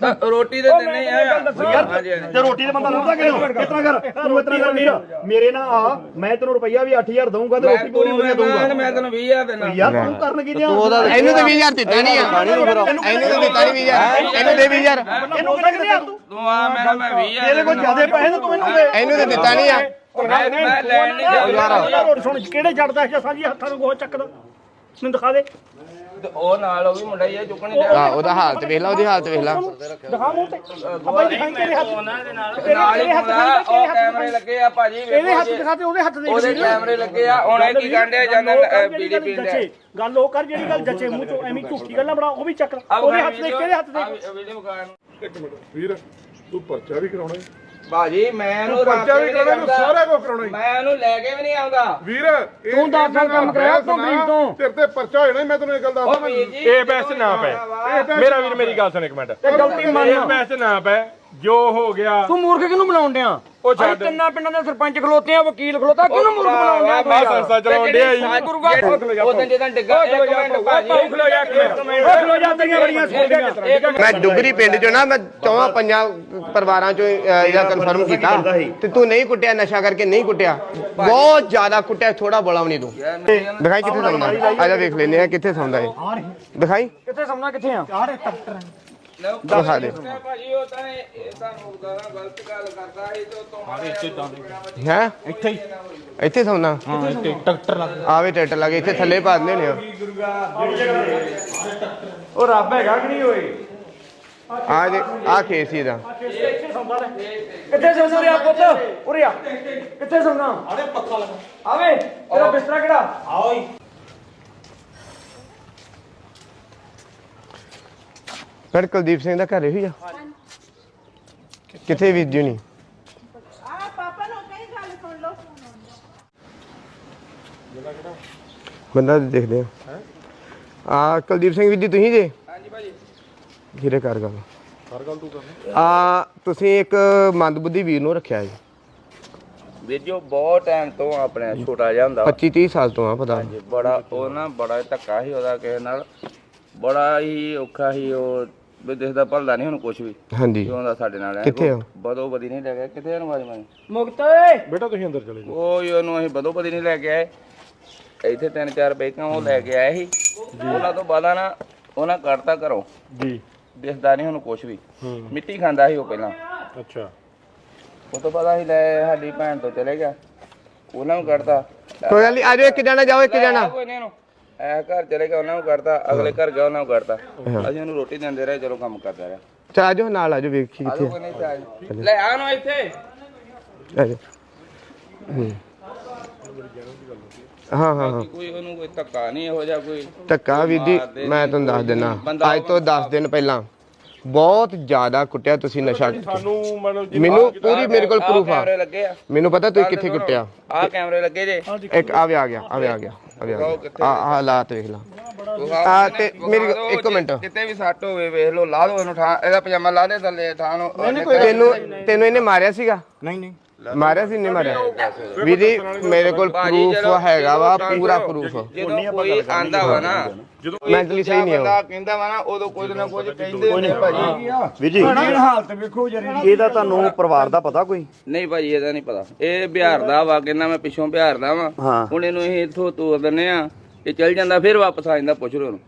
ਤਾਂ ਰੋਟੀ ਦੇ ਦਿੰਨੇ ਆ। ਹਾਂਜੀ ਹਾਂਜੀ। ਤੇ ਰੋਟੀ ਦੇ ਬੰਦਾ ਲੱਭਦਾ ਕਿਹਨੂੰ? ਕਿਤਨਾ ਕਰ? ਤੂੰ ਇਤਨਾ ਕਰ ਵੀਰ। ਮੇਰੇ ਨਾਲ ਆ ਮੈਂ ਤੈਨੂੰ ਰੁਪਈਆ ਵੀ 8000 ਦਊਂਗਾ ਤੇ ਰੋਟੀ ਪੂਰੀ ਵਧੀਆ ਦਊਂਗਾ ਮੈਂ ਤੈਨੂੰ 20000 ਦੇਣਾ ਯਾਰ ਤੂੰ ਕਰਨ ਕੀ ਦਿਆਂ? ਇਹਨੂੰ ਤੇ 20000 ਦਿੱਤਾ ਨਹੀਂ ਆ। ਇਹਨੂੰ ਤੇ ਦਿੱਤਾ ਨਹੀਂ 20000 ਇਹਨੂੰ ਦੇ 20000 ਇਹਨੂੰ ਕਿਹੜਾ ਕਿਹਾ ਤੂੰ? ਤੂੰ ਆ ਮੈਂ ਮੈਂ 20000 ਤੇਰੇ ਕੋਲ ਜ਼ਿਆਦਾ ਪੈਸੇ ਨੇ ਤੂੰ ਇਹਨੂੰ ਦੇ। ਇਹਨੂੰ ਤੇ ਦਿੱਤਾ ਨਹੀਂ ਆ। ਮੈਂ ਮੈਂ ਲੈਣ ਨਹੀਂ ਰੋਟੀ ਸੁਣ। ਕਿਹੜੇ ਛੱਡਦਾ ਹੈ ਸਾਂਝੀ ਹੱਥਾਂ ਨੂੰ ਗੋਹ ਚੱਕਦਾ? ਮੈਨੂੰ ਦਿਖਾ ਦੇ। ਤੇ ਉਹ ਨਾਲ ਉਹ ਵੀ ਮੁੰਡਾ ਹੀ ਆ ਚੁੱਕਣ ਨਹੀਂ ਆ ਉਹਦਾ ਹਾਲਤ ਵੇਖ ਲਾ ਉਹਦੀ ਹਾਲਤ ਵੇਖ ਲਾ। ਦਿਖਾ ਮੂੰਹ ਤੇ। ਅੱਬਾ ਦਿਖਾਈ ਤੇਰੇ ਹੱਥ ਨਾਲ। ਹੀ ਮੁੰਡਾ ਉਹ ਕੈਮਰੇ ਲੱਗੇ ਆ ਭਾਜੀ ਇਹਦੇ ਹੱਥ ਜੀ। ਦਿਖਾ ਤੇ ਉਹਦੇ ਹੱਥ ਦੇ ਉਹਦੇ ਕੈਮਰੇ ਲੱਗੇ ਆ ਹੁਣ ਇਹ ਕੀ ਗੰਡੇ ਜਾਂਦਾ ਬੀੜੀ ਪੀਂਦੇ ਗੱਲ ਉਹ ਕਰ ਜਿਹੜੀ ਗੱਲ ਜੱਚੇ ਮੂੰਹ ਤੋਂ ਐਵੇਂ ਝੂਠੀ ਗੱਲਾਂ ਬਣਾ ਉਹ ਵੀ ਚੱਕ ਉਹਦੇ ਹੱਥ ਦੇ ਕਿਹਦੇ ਹੱਥ ਦੇ? ਵੀਡੀਓ ਵਿਖਾ ਇੱਕ ਮਿੰਟ ਵੀਰ ਤੂੰ ਪਰਚਾ ਵੀ ਕਰਾਉਣਾ ਹੈ? ਭਾਜੀ ਮੈਂ ਇਹਨੂੰ ਪਰਚਾ ਵੀ ਕਰਾਉਣਾ ਤੂੰ ਸਾਰਾ ਕੁਝ ਕਰਾਉਣਾ ਹੀ। ਮੈਂ ਇਹਨੂੰ ਲੈ ਕੇ ਵੀ ਨਹੀਂ ਆਉਂਦਾ। ਵੀਰ ਇਹ ਤੂੰ ਦਸ ਸਾਲ ਕੰਮ ਕਰਾਇਆ ਤੂੰ ਵੀਰ ਤੋਂ। ਤੇਰੇ ਤੇ ਪਰਚਾ ਹੋਣਾ ਮੈਂ ਤੈਨੂੰ ਇਹ ਗੱਲ ਦੱਸਦਾ ਉਹ ਵੀਰ ਜੀ ਇਹ ਬੈਸ ਨਾ ਪੈ। ਮੇਰਾ ਵੀਰ ਮੇਰੀ ਗੱਲ ਸੁਣ ਇੱਕ ਮਿੰਟ। ਤੇ ਗਲਤੀ ਇਹ ਮੰਨ ਬੈਸ ਨਾ ਪੈ। ਜੋ ਹੋ ਗਿਆ। ਤੂੰ ਮੂਰਖ ਕਿਹਨੂੰ ਬਣਾਉਣ ਡਿਆ? ਉਹ ਅਸੀਂ ਛੱਡ ਤਿੰਨਾਂ ਪਿੰਡਾਂ ਦੇ ਸਰਪੰਚ ਖਲੋਤੇ ਆ ਵਕੀਲ ਖਲੋਤਾ ਕਿਹਨੂੰ ਮੂਰਖ ਬਣਾਉਣ ਡਿਆ ਮੈਂ ਸੰਸਥਾ ਚਲਾਉਣ ਡਿਆ ਜੀ। ਉਦੋਂ ਜਦੋਂ ਡਿੱਗਾ ਇੱਕ ਮਿੰਟ ਭਾਜੀ ਖਲੋ ਜਾ ਕੇ ਉਹ ਖਲੋ ਜਾ ਤੇਰੀਆਂ ਬੜੀਆਂ ਸੁਣਦੀਆਂ ਮੈਂ ਡੁਗਰੀ ਪਿੰਡ ਚੋਂ ਨਾ ਮੈਂ ਚੌਵਾਂ ਪੰਜਾਂ ਪਰਿਵਾਰਾਂ ਚੋਂ ਅਹ, ਇਹਦਾ ਕਨਫਰਮ ਕੀਤਾ। ਤੇ ਤੂੰ ਨਹੀਂ ਕੁੱਟਿਆ ਨਸ਼ਾ ਕਰਕੇ ਨਹੀਂ ਕੁੱਟਿਆ। ਬਹੁਤ ਜ਼ਿਆਦਾ ਕੁੱਟਿਆ ਥੋੜਾ ਬੋਲਾ ਵੀ ਨਹੀਂ ਤੂੰ। ਦਿਖਾਈ ਕਿੱਥੇ ਸੌਂਦਾ? ਆ ਜਾ ਵੇਖ ਲੈਨੇ ਆ ਕਿੱਥੇ ਸੌਂਦਾ ਇਹ। ਦਿਖਾਈ। ਕਿੱਥੇ ਸਮਝਣਾ ਕਿੱਥੇ ਆ? ਦਿਖਾ ਦੇ ਭਾਜੀ ਉਹ ਤਾਂ ਇਹ ਤੁਹਾਨੂੰ ਗਾਲਾਂ ਗਲਤ ਗੱਲ ਕਰਦਾ ਸੀ ਤੇ ਮਾਰੇ ਹੈ ਇੱਥੇ ਹੀ? ਇੱਥੇ ਹਾਂ। ਇੱਥੇ ਟਰੈਕਟਰ ਲੱਗ ਆਵੇ ਟਰੈਕਟਰ ਲੱਗੇ ਇੱਥੇ ਥੱਲੇ ਪਾ ਦਿੰਦੇ ਨੇ ਉਹ ਰੱਬ ਹੈਗਾ ਕਿ ਨਹੀਂ ਓਏ? ਆ ਜੇ ਆ ਕੇਸ ਦਾ ਕਿੱਥੇ ਸੌਂਦਾ ਰਿਆ ਪੁੱਤ? ਉਰੇ ਆ। ਕਿੱਥੇ ਸੌਂਦਾ? ਆਵੇ ਪੱਖਾ ਲਗਾ ਆਵੇ ਤੇਰਾ ਬਿਸਤਰਾ ਕਿਹੜਾ? ਫਿਰ ਕੁਲਦੀਪ ਸਿੰਘ ਦਾ ਘਰ ਇਹੀ ਆ? ਕਿੱਥੇ ਵੀਰ ਜੀ ਨਹੀਂ ਆ ਪਾਪਾ ਨੂੰ ਕਹੀ ਗੱਲ ਸੁਣ ਲਓ ਬੰਦਾ ਦੇਖਦੇ ਆ। ਆ ਕੁਲਦੀਪ ਸਿੰਘ ਵੀਰ ਜੀ ਤੁਸੀਂ ਜੇ? ਹਾਂਜੀ ਭਾਜੀ। ਜਿਹੜੇ ਕਰ ਗੱਲ। ਕਰ ਗੱਲ ਤੂੰ ਕਰ ਆ ਤੁਸੀਂ ਇੱਕ ਮੰਦਬੁੱਧੀ ਵੀਰ ਨੂੰ ਰੱਖਿਆ ਜੀ। ਵੀਰ ਜੀ ਉਹ ਬਹੁਤ ਟਾਈਮ ਤੋਂ ਆਪਣੇ ਛੋਟਾ ਜਿਹਾ ਹੁੰਦਾ। 25 30 ਸਾਲ ਤੋਂ ਆ ਪਤਾ। ਜੀ ਬੜਾ ਉਹ ਨਾ ਬੜਾ ਧੱਕਾ ਸੀ ਉਹਦਾ ਕਿਸੇ ਨਾਲ। ਬੜਾ ਹੀ ਔਖਾ ਸੀ ਉਹ ਵੀ ਦਿਸਦਾ ਭਲਦਾ ਨਹੀਂ ਹੁਣ ਕੁਝ ਵੀ। ਹਾਂਜੀ। ਜੋ ਹੁੰਦਾ ਸਾਡੇ ਨਾਲ ਹੈ ਕਿੱਥੇ ਆ? ਬਦੋ ਬਦੀ ਨਹੀਂ ਲੈ ਗਿਆ। ਕਿੱਥੇ ਨੂੰ ਮਾਰੀ ਮਾਰੀ ਮੁਕਤ ਓਏ। ਬੇਟਾ ਤੁਸੀਂ ਅੰਦਰ ਚਲੇ ਜਾਓ। ਉਹ ਹੀ ਉਹਨੂੰ ਅਸੀਂ ਬਦੋ ਬਦੀ ਨਹੀਂ ਲੈ ਕੇ ਆਏ। ਇੱਥੇ ਤਿੰਨ ਚਾਰ ਬੈਕਾਂ ਉਹ ਲੈ ਕੇ ਆਏ ਸੀ। ਉਹਨਾਂ ਤੋਂ ਬਾਅਦ ਨਾ ਉਹਨਾਂ ਕੱਢਤਾ ਘਰੋਂ। ਜੀ। ਦਿਸਦਾ ਨਹੀਂ ਹੁਣ ਕੁਝ ਵੀ। ਮਿੱਟੀ ਖਾਂਦਾ ਸੀ ਉਹ ਪਹਿਲਾਂ। ਅੱਛਾ। ਉਹ ਤੋਂ ਬਾਅਦ ਅਸੀਂ ਲੈ ਸਾਡੀ ਭੈਣ ਤੋਂ ਚਲੇ ਗਿਆ। ਉਹਨਾਂ ਨੂੰ ਕੱਢਤਾ ਕੋਈ ਗੱਲ ਨਹੀਂ ਆਜੋ ਇੱਕ ਜਣਾ ਜਾਓ ਇੱਕ ਜਣਾ। ਕੋਈ ਨਹੀਂ ਇਹਨੂੰ ਐ ਘਰ ਚਲੇ ਗਿਆ ਉਹਨਾਂ ਨੂੰ ਕੱਢਤਾ ਅਗਲੇ ਘਰ ਗਿਆ ਉਹਨਾਂ ਨੂੰ ਕੱਢਤਾ ਅਸੀਂ ਉਹਨੂੰ ਰੋਟੀ ਦਿੰਦੇ ਰਹੇ ਚਲੋ ਕੰਮ ਕਰਦਾ ਰਿਹਾ। ਚਾ ਆਜੋ ਨਾਲ ਆਜੋ ਵੇਖੀ ਆਜੋ ਕਿੱਥੇ ਕੋਈ ਨਹੀਂ ਤੇ ਆਜੋ। ਲੈ ਆ ਨੂੰ ਇੱਥੇ। ਆਜੋ ਹੂੰ। ਹਾਂ ਹਾਂ ਕੋਈ ਉਹਨੂੰ ਕੋਈ ਧੱਕਾ ਨਹੀਂ ਇਹੋ ਜਿਹਾ ਕੋਈ ਧੱਕਾ ਵੀਰ ਜੀ ਮੈਂ ਤੁਹਾਨੂੰ ਦੱਸ ਦਿੰਦਾ। ਅੱਜ ਤੋਂ 10 ਦਿਨ ਪਹਿਲਾਂ ਬਹੁਤ ਜ਼ਿਆਦਾ ਕੁੱਟਿਆ ਤੁਸੀਂ ਨਸ਼ਾ ਸਾਨੂੰ ਮਤਲਬ ਮੈਨੂੰ ਪੂਰੀ ਮੇਰੇ ਕੋਲ ਪ੍ਰੂਫ ਆ। ਮੈਨੂੰ ਪਤਾ ਤੁਸੀਂ ਕਿੱਥੇ ਕੁੱਟਿਆ। ਆ ਕੈਮਰੇ ਲੱਗੇ ਜੇ। ਇੱਕ ਆਵੇ ਆ ਗਿਆ ਆਵੇ ਆ ਗਿਆ। ਆਵੇ ਆ ਆ? ਹਾਲਾਤ ਵੇਖ ਲਾ। ਆ ਤੇ ਮੇਰੀ ਇੱਕ ਮਿੰਟ। ਕਿਤੇ ਵੀ ਸੱਟ ਹੋਵੇ ਵੇਖ ਲਓ ਲਾ ਲਓ ਇਹਨੂੰ ਠਾਂ ਇਹਦਾ ਪਜਾਮਾ ਲਾ ਦੇ ਥੱਲੇ ਠਾਂ ਨੂੰ। ਤੈਨੂੰ ਤੈਨੂੰ ਇਹਨੇ ਮਾਰਿਆ ਸੀਗਾ? ਨਹੀਂ ਨਹੀਂ। ਮਾਰਿਆ ਸੀ ਨਹੀਂ ਮਾਰਿਆ? ਵੀਰ ਮੇਰੇ ਕੋਲ ਪ੍ਰੂਫ ਹੈਗਾ ਵਾ ਪੂਰਾ ਪ੍ਰੂਫ ਜਦੋਂ ਕੋਈ ਆਂਦਾ ਵਾ ਨਾ ਮੈਂਟਲੀ ਸਹੀ ਨਹੀਂ ਬੰਦਾ ਕਹਿੰਦਾ ਵਾ ਨਾ ਉਦੋਂ ਕੁਝ ਨਾ ਕੁਝ ਕਹਿੰਦੇ ਹੁੰਦੇ ਭਾਜੀ। ਵੀਰ ਜੀ ਹਾਲਤ ਵੇਖੋ ਜਰੀ। ਇਹਦਾ ਤੁਹਾਨੂੰ ਪਰਿਵਾਰ ਦਾ ਪਤਾ ਕੋਈ? ਨਹੀਂ ਭਾਜੀ ਇਹਦਾ ਨਹੀਂ ਪਤਾ। ਇਹ ਬਿਹਾਰ ਦਾ ਵਾ ਕਹਿੰਦਾ ਮੈਂ ਪਿੱਛੋਂ ਬਿਹਾਰ ਦਾ ਵਾ। ਹੁਣ ਇਹਨੂੰ ਇਹ ਇੱਥੋਂ ਤੋਰ ਦਿੰਨੇ ਆ ਇਹ ਚੱਲ ਜਾਂਦਾ ਫਿਰ ਵਾਪਸ ਆ ਜਾਂਦਾ ਪੁੱਛ ਲਓ ਇਹਨੂੰ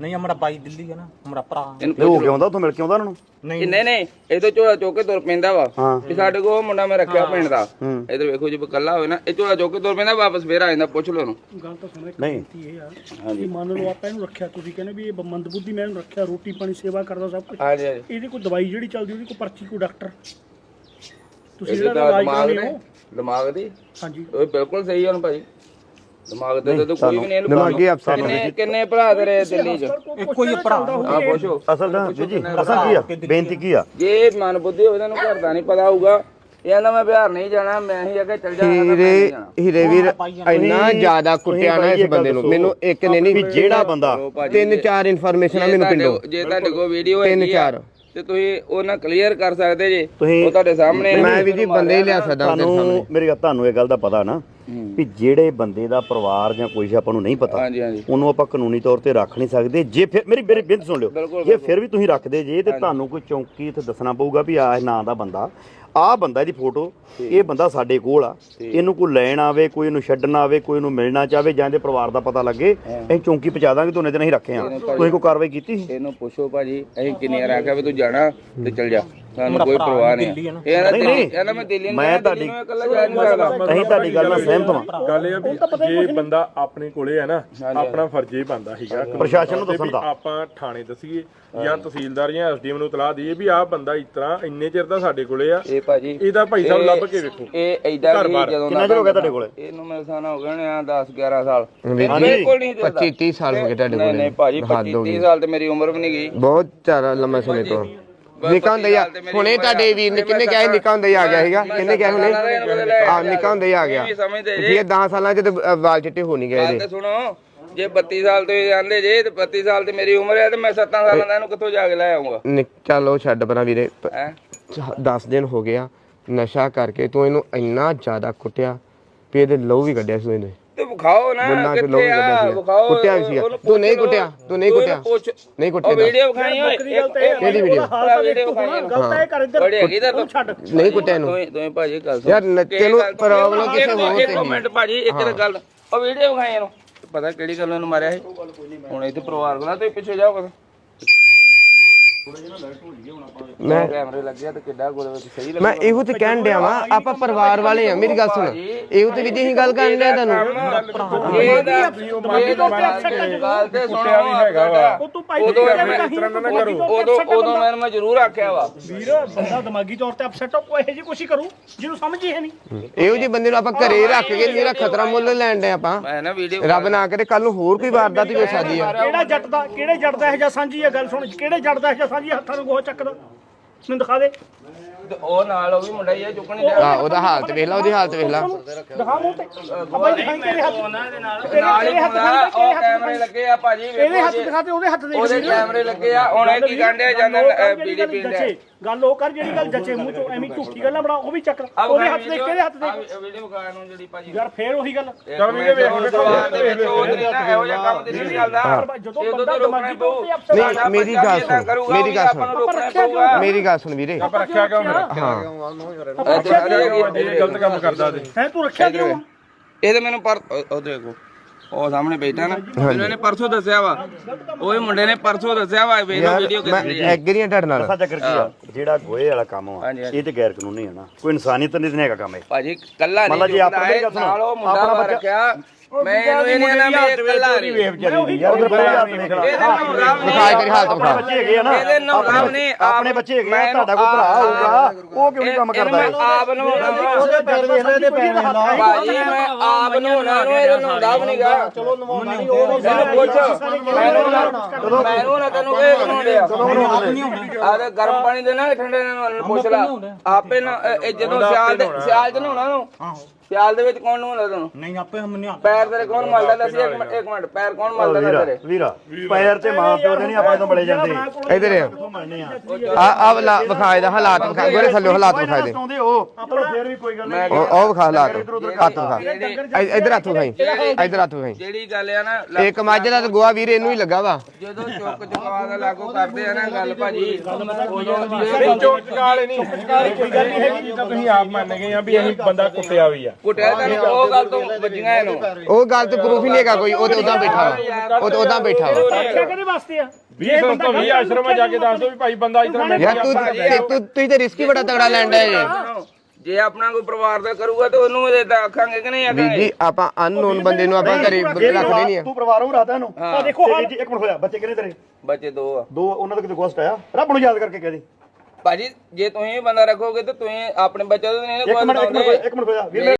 ਨਹੀਂ ਹਮਾਰਾ ਬਾਈ ਦਿੱਲੀ ਹੈ ਨਾ ਹਮਾਰਾ ਭਰਾ। ਇਹਨੂੰ ਇਹ ਹੋ ਕੇ ਆਉਂਦਾ? ਉੱਥੋਂ ਮਿਲ ਕੇ ਆਉਂਦਾ ਉਹਨਾਂ? ਨੂੰ ਨਹੀਂ। ਨਹੀਂ ਨਹੀਂ ਇਹ ਤੋਂ ਝੋਲਾ ਚੁੱਕ ਕੇ ਤੁਰ ਪੈਂਦਾ ਵਾ। ਹਾਂ। ਵੀ ਸਾਡੇ ਕੋਲ ਉਹ ਮੁੰਡਾ ਮੈਂ ਰੱਖਿਆ ਪਿੰਡ ਦਾ। ਹੂੰ। ਇਧਰ ਵੇਖੋ ਜੇ ਇਕੱਲਾ ਹੋਵੇ ਨਾ ਇਹ ਝੋਲਾ ਚੁੱਕ ਕੇ ਤੁਰ ਪੈਂਦਾ ਵਾਪਸ ਫੇਰ ਆ ਜਾਂਦਾ ਪੁੱਛ ਲਓ ਇਹਨੂੰ ਗੱਲ ਤਾਂ ਸੁਣੋ ਇੱਕ ਨਹੀਂ। ਇਹ ਆ ਕਿ ਮੰਨ ਲਓ ਆਪਾਂ ਇਹਨੂੰ ਰੱਖਿਆ ਤੁਸੀਂ ਕਹਿੰਦੇ ਵੀ ਇਹ ਮੰਦਬੁੱਧੀ ਮੈਂ ਇਹਨੂੰ ਰੱਖਿਆ ਰੋਟੀ ਪਾਣੀ ਸੇਵਾ ਕਰਦਾ ਸਭ ਕੁਝ ਹਾਂਜੀ ਹਾਂਜੀ। ਇਹਦੀ ਕੋਈ ਦਵਾਈ ਜਿਹੜੀ ਚੱਲਦੀ ਉਹਦੀ ਕੋਈ ਪਰਚੀ ਕੋਈ ਡਾਕਟਰ? ਤੁਸੀਂ ਇਹਦੇ ਜਿਹੜਾ ਤਾਂ ਇਲਾਜ ਦਿਮਾਗ ਕਰਾਉਂਦੇ ਨੇ ਹੋ। ਦਿਮਾਗ ਦੀ। ਹਾਂਜੀ। ਉਹ ਬਿਲਕੁਲ ਸਹੀ ਹੈ ਹੁਣ ਭਾਜੀ। ਦਿਮਾਗ ਦੇ ਤਾਂ ਕੋਈ ਵੀ ਨਹੀਂ ਇਹਨੂੰ ਦਿਮਾਗੀ ਅਫਸਰ ਕਿੰਨੇ ਕਿੰਨੇ ਭਰਾ ਤੇਰੇ ਦਿੱਲੀ 'ਚ? ਇੱਕੋ ਹੀ ਭਰਾ। ਆ ਪੁੱਛੋ। ਅਸਲ ਨਾ ਜੀ ਅਸਲ ਕੀ ਆ? ਬੇਨਤੀ ਕੀ ਆ? ਜੇ ਮਨ ਬੁੱਧੀ ਹੋਵੇ ਤੁਹਾਨੂੰ ਘਰ ਦਾ ਨਹੀਂ ਪਤਾ ਹੋਊਗਾ। ਇਹ ਕਹਿੰਦਾ ਮੈਂ ਬਿਹਾਰ ਨਹੀਂ ਜਾਣਾ ਮੈਂ ਹੀ ਅੱਗੇ ਚੱਲ ਜਾਣਾ ਮੈਂ ਹੀਰੇ ਨਹੀਂ ਜਾਣਾ। ਹੀਰੇ ਵੀਰ ਇੰਨਾ ਜ਼ਿਆਦਾ ਕੁੱਟਿਆ ਨਾ ਇਸ ਬੰਦੇ ਨੂੰ। ਮੈਨੂੰ ਇੱਕ ਨੇ ਵੀ ਨਹੀਂ ਜਿਹੜਾ ਬੰਦਾ ਤਿੰਨ ਚਾਰ ਇਨਫੋਰਮੇਸ਼ਨ ਮੈਨੂੰ ਤੁਹਾਡੇ- ਪਿੰਡੋਂ। ਜੇ ਤੁਹਾਡੇ ਕੋਲ ਵੀਡੀਓ ਤਿੰਨ ਹੈਗੀ ਆ ਚਾਰ। ਤੇ ਤੁਸੀਂ ਉਹ ਨਾ ਕਲੀਅਰ ਕਰ ਸਕਦੇ ਜੇ। ਤੁਸੀਂ- ਉਹ ਤੁਹਾਡੇ ਸਾਹਮਣੇ ਮੈਂ ਵੀ ਜੀ ਬੰਦੇ ਹੀ ਲਿਆ ਸਕਦਾ ਤੁਹਾਨੂੰ ਮੇਰੀ ਗੱਲ ਤੁਹਾਨੂੰ ਇਹ ਗੱਲ ਦਾ ਪਤਾ ਨਾ। ਵੀ ਜਿਹੜੇ ਬੰਦੇ ਦਾ ਪਰਿਵਾਰ ਜਾਂ ਕੋਈ ਆਪਾਂ ਨੂੰ ਨਹੀਂ ਪਤਾ ਹਾਂਜੀ ਹਾਂਜੀ। ਉਹਨੂੰ ਆਪਾਂ ਕਾਨੂੰਨੀ ਤੌਰ ਤੇ ਰੱਖ ਨਹੀਂ ਸਕਦੇ। ਜੇ ਫਿਰ ਮੇਰੀ ਮੇਰੀ ਬੇਨਤੀ ਸੁਣ ਲਿਓ। ਬਿਲਕੁਲ, ਜੇ ਫਿਰ ਵੀ ਤੁਸੀਂ ਰੱਖਦੇ ਜੇ ਤੇ ਤੁਹਾਨੂੰ ਕੋਈ ਚੌਂਕੀ ਇੱਥੇ ਦੱਸਣਾ ਪਊਗਾ ਵੀ ਆਹ ਨਾਂ ਦਾ ਬੰਦਾ ਆਹ ਬੰਦਾ ਇਹਦੀ ਫੋਟੋ ਇਹ ਬੰਦਾ ਸਾਡੇ ਕੋਲ ਆ। ਇਹਨੂੰ ਕੋਈ ਲੈਣ ਆਵੇ ਕੋਈ ਇਹਨੂੰ ਛੱਡਣ ਆਵੇ ਕੋਈ ਇਹਨੂੰ ਮਿਲਣਾ ਚਾਹਵੇ ਜਾਂ ਇਹਦੇ ਪਰਿਵਾਰ ਦਾ ਪਤਾ ਲੱਗੇ ਅਸੀਂ ਚੌਂਕੀ ਪਹੁੰਚਾ ਦਾਂਗੇ ਤੁਹਾਨੂੰ ਦਿਨ ਅਸੀਂ ਰੱਖੇ ਆ। ਤੁਸੀਂ ਕੋਈ ਕਾਰਵਾਈ ਕੀਤੀ ਸੀ? ਇਹਨੂੰ ਪੁੱਛੋ ਭਾਜੀ ਅਸੀਂ ਕਿੰਨੀ ਵਾਰ ਆਖਿਆ ਵੀ ਤੂੰ ਜਾਣਾ ਤੇ ਚਲ ਜਾ। ਸਾਨੂੰ ਕੋਈ ਪਰਵਾਹ ਨਹੀਂ। ਇਹ ਨਾ ਨਹੀਂ, ਦਿੱਲੀ ਨਹੀਂ। ਇਹ ਨਾ ਮੈਂ ਦਿੱਲੀ ਨੂੰ ਮੈਂ ਤੁਹਾਡੀ- ਇਕੱਲਾ ਜਾ ਨਹੀਂ ਸਕਦਾ। ਅਸੀਂ ਤੁਹਾਡੀ ਗੱਲ ਨਾਲ ਸਹਿਮਤ ਹਾਂ। ਗੱਲ ਇਹ ਆ ਵੀ ਜੇ ਬੰਦਾ ਆਪਣੇ ਕੋਲੇ ਹੈ ਨਾ ਆਪਣਾ ਫਰਜ਼ ਬੰਦਾ ਸੀਗਾ ਪ੍ਰਸ਼ਾਸਨ ਨੂੰ ਦੱਸਣ ਦਾ। ਆਪਾਂ ਥਾਣੇ ਦਸੀਏ ਜਾਂ ਤਹਿਸੀਲਦਾਰ ਜਾਂ ਐਸਡੀਐਮ ਨੂੰ ਤਲਾਹ ਦਈਏ ਵੀ ਆਹ ਬੰਦਾ ਇਸ ਤਰ੍ਹਾਂ ਇੰਨੇ ਚਿਰ ਦਾ ਸਾਡੇ ਕੋਲੇ ਆ। ਇਹ ਭਾਜੀ ਇਹਦਾ ਭਾਈ ਸਾਹਿਬ ਲੱਭ ਕੇ ਵੇਖੋ। ਇਹ ਐਡਾ ਵੀ। ਜਦੋਂ ਕਿੰਨਾ ਚਿਰ ਹੋ ਗਿਆ ਤੁਹਾਡੇ ਕੋਲੇ? ਇਹਨੂੰ ਮੇਰੇ ਸਾਨਾ ਹੋ ਗਏ ਨੇ ਆ 10 11 ਸਾਲ। ਬਿਲਕੁਲ ਨਹੀਂ ਦਿੰਦਾ। 25 30 ਸਾਲ ਹੋ ਗਏ ਤੁਹਾਡੇ ਨਹੀਂ ਕੋਲ। ਨਹੀਂ ਭਾਜੀ ਹੱਦ 25 ਹੋ 30 ਗਈ। ਸਾਲ ਤੇ ਮੇਰੀ ਉਮਰ ਵੀ ਨਹੀਂ ਗਈ। ਬਹੁਤ ਜ਼ਿਆਦਾ ਲੰਮਾ ਸਮੇਂ ਤੋਂ। ਨਿੱਕਾ ਹੁੰਦਾ ਆ। ਹੁਣੇ ਤੁਹਾਡੇ। ਵੀਰ ਨੇ ਕਿੰਨੇ ਕਿਹਾ ਨਿੱਕਾ ਹੁੰਦਾ ਆ ਗਿਆ ਸੀਗਾ। ਕਿੰਨੇ ਕਿਹਾ ਹੁਣੇ? ਆ ਨਿੱਕਾ ਹੁੰਦਾ ਆ ਗਿਆ। ਜੇ। 10 ਸਾਲਾਂ ਚ ਤੇ ਵਾਲ ਚਿੱਟੇ ਹੋ ਨਹੀਂ ਗਏ ਤੇ ਸੁਣੋ ਜੇ 32 ਸਾਲ ਤੋਂ ਜਾਂਦੇ ਜੇ ਤੇ 32 ਸਾਲ ਤੇ ਮੇਰੀ ਉਮਰ ਹੈ ਤੇ ਮੈਂ 7 ਸਾਲਾਂ ਦਾ ਇਹਨੂੰ ਕਿੱਥੋਂ ਜਾ ਕੇ ਲੈ ਆਉਂਗਾ ਚਲੋ ਛੱਡ ਪਰਾਂ ਵੀਰੇ। ਹੈ? 10 ਦਿਨ ਹੋ ਗਿਆ ਨਸ਼ਾ ਕਰਕੇ ਤੂੰ ਇਹਨੂੰ ਇੰਨਾ ਜ਼ਿਆਦਾ ਕੁੱਟਿਆ ਵੀ ਇਹਦੇ ਲਹੂ ਵੀ ਕੱਢਿਆ ਸੀ ਇਹਨੇ। ਤੇ ਵਿਖਾਓ ਨਾ ਲੋਕ ਕਿੱਥੇ ਆ ਵਿਖਾਓ। ਕੁੱਟਿਆ ਵੀ ਸੀ ਉਹਨੂੰ ਤੂੰ ਨਹੀਂ ਪੁੱਛ ਲਓ। ਕੁੱਟਿਆ ਤੂੰ ਨਹੀਂ ਤੂੰ ਕੁੱਟਿਆ। ਪੁੱਛ। ਨਹੀਂ ਉਹ ਕੁੱਟਿਆ ਵੀਡੀਓ ਵਿਖਾਈ ਓਏ। ਬੱਕਰੀ ਗੱਲ ਤੇ ਇਹ- ਕਿਹੜੀ ਇਹਨੂੰ। ਗਲਤ ਹੈ ਕਰ ਇੱਧਰ। ਬੜੀ ਹੈਗੀ ਤਾਂ ਤੂੰ ਛੱਡ। ਨਹੀਂ ਕੁੱਟਿਆ ਇਹਨੂੰ। ਦੋਵੇਂ ਦੋਵੇਂ ਭਾਜੀ ਗੱਲ ਸੁਣ। ਯਾਰ ਨ- ਤੈਨੂੰ ਗੱਲ- ਪ੍ਰੋਬਲਮ ਕਿਸੇ ਇੱਕ- ਹੋਰ ਇੱਕ ਤੇ ਮਿੰਟ ਭਾਜੀ ਇੱਕ ਤਾਂ ਗੱਲ। ਉਹ ਵੀਡੀਓ ਵਿਖਾਈ ਇਹਨੂੰ। ਪਤਾ ਕਿਹੜੀ ਗੱਲ ਇਹਨੂੰ ਮਾਰਿਆ ਸੀ? ਹੁਣ ਇੱਥੇ ਪਰਿਵਾਰ ਕੋਲ ਆ, ਤੁਸੀਂ ਪਿੱਛੇ ਜਾਓ ਕਦੋਂ ਮੈਂ ਕੈਮਰੇ ਲੱਗਿਆ ਤੇ ਕਿੱਡਾ ਗੋਲੇ ਵਿੱਚ ਸਹੀ ਮੈਂ ਇਹੋ ਤੇ ਕਹਿਣ ਡਿਆ ਵਾਂ ਆਪਾਂ ਪਰਿਵਾਰ ਵਾਲੇ ਆ ਮੇਰੀ ਗੱਲ ਸੁਣ। ਇਹੋ ਤੇ ਵੀ ਜੀ ਅਸੀਂ ਗੱਲ ਕਰਨ ਡਿਆ ਤੁਹਾਨੂੰ। ਇਹ ਦਾ ਇਹ ਦਾ ਗੱਲ ਤੇ ਸੁਣਿਆ ਵੀ ਹੈਗਾ ਵਾ। ਉਹ ਤੂੰ ਭਾਈ ਉਦੋਂ ਤੇਰੇ ਮੈਂ ਨਾਲ ਇਸ ਹੀ ਤਰ੍ਹਾਂ ਦਾ ਨਾ ਉਦੋਂ ਕਰੋ। upset ਉਦੋਂ ਹੈ ਉਦੋਂ ਬੰਦਾ। ਮੈਂ ਮੈਂ ਜ਼ਰੂਰ ਆਖਿਆ ਵਾ। ਵੀਰ ਬੰਦਾ ਦਿਮਾਗੀ ਤੌਰ ਤੇ ਅਪਸੈਟ ਹੋ ਕੋਈ ਇਹੋ ਜਿਹੀ ਕੁਛ ਹੀ ਕਰੂ ਜਿਹਨੂੰ ਸਮਝ ਹੀ ਹੈ ਨਹੀਂ। ਇਹੋ ਜਿਹੇ ਬੰਦੇ ਨੂੰ ਆਪਾਂ ਘਰੇ ਰੱਖ ਕੇ ਮੇਰਾ ਖਤਰਾ ਮੁੱਲ ਲੈਣ ਡਿਆ ਆਪਾਂ। ਮੈਂ ਨਾ ਵੀਡੀਓ ਰੱਬ ਨਾ ਕਰੇ ਕੱਲ ਨੂੰ ਹੋਰ ਕੋਈ ਵਾਰਦਾਤ ਵੀ ਹੋ ਸਕਦੀ ਆ। ਕਿਹੜਾ ਜੱਟ ਦਾ ਕਿਹੜੇ ਜੱਟ ਦਾ ਇਹ ਜਿਹਾ ਸਾਂਝੀ ਹੈ ਗੱਲ ਸੁਣ ਕਿਹੜੇ ਜੱਟ ਦਾ ਇਹ ਜਿਹਾ ਜੀ ਹੱਥਾਂ ਨੂੰ ਗੋਹ ਚੱਕਦਾ। ਮੈਨੂੰ ਦਿਖਾ ਦੇ। ਉਹ ਨਾਲ ਉਹ ਵੀ ਮੁੰਡਾ ਹੀ ਆ ਚੁੱਕਣ ਨਹੀਂ ਆ ਉਹਦਾ ਹਾਲਤ ਵੇਖ ਲਾ ਉਹਦੀ ਹਾਲਤ ਵੇਖ ਲਾ। ਦਿਖਾ ਮੂੰਹ ਤੇ। ਅੱਬਾ ਦਿਖਾਈ ਤੇਰੇ ਹੱਥ ਤੇਰੇ ਨਾਲ। ਹੀ ਤੇਰੇ ਹੱਥ ਮੁੰਡਾ ਉਹ ਕੈਮਰੇ ਲੱਗੇ ਆ ਭਾਜੀ ਇਹਦੇ ਵੇਖੋ ਹੱਥ ਜੀ। ਦਿਖਾ ਤੇ ਉਹਦੇ ਹੱਥ ਦੇਖ ਉਹਦੇ ਕੈਮਰੇ ਲੱਗੇ ਆ ਹੁਣ ਇਹ ਕੀ ਕਾਂਡਿਆ ਜਾਂਦਾ ਬੀੜੀ ਪੀਂਦਾ ਗੱਲ ਉਹ ਕਰ ਜਿਹੜੀ ਗੱਲ ਜੱਚੇ ਮੂੰਹ ਚੋਂ ਐਵੇਂ ਝੂਠੀ ਗੱਲਾਂ ਬਣਾ ਉਹ ਵੀ ਚੱਕ ਉਹਦੇ ਹੱਥ ਦੇਖ ਤੇਰੇ ਹੱਥ ਦੇਖ? ਵੀਡੀਓ ਵਿਖਾ ਨੂੰ ਜਿਹੜੀ ਭਾਜੀ। ਯਾਰ ਫੇਰ ਉਹੀ ਗੱਲ। ਚਲ ਵੀਡੀਓ ਵੇਖ ਦੇ ਵਿੱਚ ਉਹ ਨਹੀਂ ਨਾ ਇਹੋ ਜਿਹਾ ਕੰਮ ਤੇ ਨਹੀਂ ਚੱਲਦਾ ਜਦੋਂ ਬੰਦਾ ਦਿਮਾਗੀ ਤੌਰ ਤੇ ਮੇਰੀ ਗੱਲ ਵੀ ਸੁਣ, ਮੇਰੀ ਵੀ ਗੱਲ ਸੁਣ। ਮੇਰੀ ਗੱਲ ਸੁਣ ਵੀਰੇ। ਆਪਾਂ ਰੱਖਿਆ ਕਿਉਂ ਫਿਰ? ਹਾਂ। ਇਹ ਗਲਤ ਕੰਮ ਕਰਦਾ ਤੇ ਹੈ ਤੂੰ ਰੱਖਿਆ ਕਿਉਂ? ਇਹ ਤੇ ਮੈਨੂੰ ਪਰ ਉਹ ਦੇਖੋ ਉਹ ਸਾਹਮਣੇ ਬੈਠਾ ਨਾ ਇਹਨਾਂ ਨੇ ਪਰਸੋਂ ਦੱਸਿਆ ਵਾ। ਉਹ ਮੁੰਡੇ ਨੇ ਪਰਸੋਂ ਦੱਸਿਆ ਵਾ ਵੇਖ ਵੀਡੀਓ ਮੈਂ ਕਿੱਥੇ ਹੈ ਐਗਰੀ ਆ। ਤੁਹਾਡੇ ਨਾਲ। ਅਸਾ ਚੱਕਰ ਕੀ ਆ? ਜਿਹੜਾ ਗੋਏ ਵਾਲਾ ਕੰਮ ਆ ਹਾਂਜੀ, ਹਾਂਜੀ। ਇਹ ਤੇ ਗੈਰ ਕਾਨੂੰਨੀ ਆ ਨਾ। ਕੋਈ ਇਨਸਾਨੀਅਤ ਨਹੀਂ ਹੈਗਾ ਕੰਮ ਇਹ। ਭਾਜੀ ਕੱਲਾ ਨਹੀਂ ਮਤਲਬ ਜੇ ਆਪਣਾ ਮੇਰੀ ਨਾਲ ਉਹ ਮੁੰਡਾ ਆਪਣਾ ਵਾ ਬੱਚਾ- ਰੱਖਿਆ। ਮੈਂ ਇਹਨੂੰ ਇਹ ਨਹੀਂ ਨਾ ਵੀ ਇਹ ਕੱਲਾ ਨਹੀਂ। ਯਾਰ ਉਧਰ ਪਹਿਲਾਂ ਹੱਥ ਵੇਖ ਇਹਦੇ ਲਾ ਨਾਲ ਰਾਮ ਨਹੀਂ ਵਿਖਾ ਤੇਰੀ ਹਾਲਤ ਵਿਖਾ ਬੱਚੇ ਹੈਗੇ ਆ ਨਾ। ਇਹਦੇ ਨਾਲ ਰਾਮ ਨਹੀਂ ਆਪਣੇ ਬੱਚੇ ਹੈਗੇ ਆ ਤੁਹਾਡਾ ਕੋਈ ਭਰਾ ਹੋਊਗਾ ਉਹ ਕਿਉਂ ਨਹੀਂ ਕੰਮ ਕਰਦਾ? ਮੈਂ ਇਹ ਆਪ ਨੂੰ ਉਹਦੇ ਪੈਰ ਵੇਖ ਲੈ ਇਹਦੇ ਪੈਰ ਵੇਖ ਲਾ ਭਾਜੀ ਮੈਂ ਆਪ ਨੂੰ ਉਹਨਾਂ ਨੂੰ ਇਹਨੂੰ ਨਹਾਉਂਦਾ ਵੀ ਨਹੀਂਗਾ ਚਲੋ ਨਵਾਉਣਾ ਨਹੀਂ ਉਹ ਇਹਨੂੰ ਪੁੱਛ ਮੈਨੂੰ ਨਾ ਮੈਨੂੰ ਨਾ ਤੈਨੂੰ ਇਹ ਬਣਾਉਂਦੇ ਆ ਆ। ਤੇ ਗਰਮ ਪਾਣੀ ਦੇ ਨਾ ਠੰਡੇ ਨਾਲ ਪੁੱਛ ਲਾ। ਆਪੇ ਨਾ ਇਹ ਜਦੋਂ ਸਿਆਲ ਦੇ ਸਿਆਲ ਚ ਨਹਾਉਣਾ ਨੂੰ ਸਿਆਲ ਦੇ ਵਿੱਚ ਕੌਣ ਨਹਾਉਂਦਾ ਤੈਨੂੰ? ਨਹੀਂ ਆਪੇ ਹਮ ਨਹੀਂ ਪੈਰ ਤੇਰੇ ਕੌਣ ਮਲਦਾ? ਦੱਸੀ ਇੱਕ ਮਿੰਟ ਇੱਕ ਮਿੰਟ ਪੈਰ ਕੌਣ ਮਲਦਾ ਵੀਰਾ ਤੇਰੇ? ਵੀਰਾ ਪੈਰ ਤੇ ਮਾਂ ਪਿਓ ਦੇ ਨਹੀਂ ਆਪਾਂ ਤੋਂ ਬੜੇ ਜਾਂਦੇ। ਇਧਰ ਆ। ਆ ਵਾਲਾ ਵਿਖਾ ਇਹਦਾ ਹਾਲਾਤ ਵਿਖਾ ਗੋਰੇ ਥੱਲੇ ਹਾਲਾਤ ਵਿਖਾ ਦੇ ਆਉਂਦੇ ਚਲੋ ਫੇਰ ਵੀ ਕੋਈ ਗੱਲ ਨਹੀਂ। ਉਹ ਉਹ ਵਿਖਾ ਹਾਲਾਤ। ਹੱਥ ਵਿਖਾ। ਇ- ਇਧਰ ਹੱਥ ਵਿਖਾਈ। ਇਧਰ ਹੱਥ ਵਿਖਾਈ। ਜਿਹੜੀ ਗੱਲ ਆ ਨਾ ਲ- ਇੱਕ ਮੱਝ ਦਾ ਤੇ ਗੋਆ ਵੀਰ ਇਹਨੂੰ ਹੀ ਲੱਗਾ ਵਾ। ਜਦੋਂ ਚੁੱਕ ਚੁਕਾ ਦਾ ਲਾਗੂ ਕਰਦੇ ਆ ਨਾ ਗੱਲ ਭਾਜੀ ਨਹੀਂ ਚੋਟ ਚਕਾਲੇ ਨਹੀਂ। ਕੋਈ ਗੱਲ ਨਹੀਂ ਹੈਗੀ ਜਿੱਦਾਂ ਤੁਸੀਂ ਆਪ ਮੰਨ ਗਏ ਆ ਵੀ ਅਸੀਂ ਬੰਦਾ ਕੁੱਟਿਆ ਵੀ ਆ। ਕੁੱਟਿਆ ਉਹ ਗੱਲ ਤੋਂ ਵੱਜੀਆਂ ਇਹਨੂੰ। ਉਹ ਗੱਲ ਤੇ ਪ੍ਰੂਫ ਹੀ ਨਹੀਂ ਹੈਗਾ ਕੋਈ ਉਹ ਤੇ ਉਦਾਂ ਬੈਠਾ ਵਾ। ਉਹ ਤੇ ਉਦਾਂ ਬੈਠਾ ਵਾ। ਰੱਖਿਆ ਕਿਹਦੇ ਵਾਸਤੇ ਆ? ਵੀ ਸੰਸਥਾ ਵੀ ਆਸ਼ਰਮ ਜਾ ਕੇ ਦੱਸ ਦੋ ਵੀ ਭਾਈ ਬੰਦਾ ਇਸ ਤਰ੍ਹਾਂ ਯਾਰ ਤੂੰ ਤੇ ਤੂੰ ਤੁਸੀਂ ਤੇ ਰਿਸਕ ਹੀ ਬੜਾ ਤਗੜਾ ਲੈਣ ਡਿਆ ਜੇ। ਜੇ ਆਪਣਾ ਕੋਈ ਪਰਿਵਾਰ ਦਾ ਕਰੂਗਾ ਤੇ ਉਹਨੂੰ ਇਦਾਂ ਆਖਾਂਗੇ ਕਿ ਨਹੀਂ ਵੀਰ ਆਖਾਂਗੇ। ਜੀ ਆਪਾਂ ਅਨਨੋਨ ਬੰਦੇ ਨੂੰ ਆਪਾਂ ਘਰੇ ਰੱਖਦੇ ਨਹੀਂ ਆ। ਤੂੰ ਪਰਿਵਾਰੋਂ ਰਾਤਾ ਇਹਨੂੰ ਆ ਦੇਖੋ ਹਾਲ ਇੱਕ ਮਿੰਟ ਹੋਇਆ ਬੱਚੇ ਕਿੰਨੇ ਤੇਰੇ? ਬੱਚੇ ਦੋ ਆ। ਦੋ ਉਹਨਾਂ ਦਾ ਕਿਤੇ ਗੋਸਟ ਆਇਆ? ਰੱਬ ਨੂੰ ਯਾਦ ਕਰਕੇ ਕਹਿ ਦੇ। ਭਾਜੀ ਜੇ ਤੁਸੀਂ ਇਹ ਬੰਦਾ ਰੱਖੋਗੇ ਤੇ ਤੁਸੀਂ ਆਪਣੇ ਬੱਚੇ ਤੋਂ ਨਹੀਂ ਨਾ ਇੱਕ ਕੋਈ ਮਿੰਟ ਇੱਕ ਮਿੰਟ ਬਤਾਉਂਦੇ ਇੱਕ ਮਿੰਟ ਹੋਇਆ। ਵੀਰ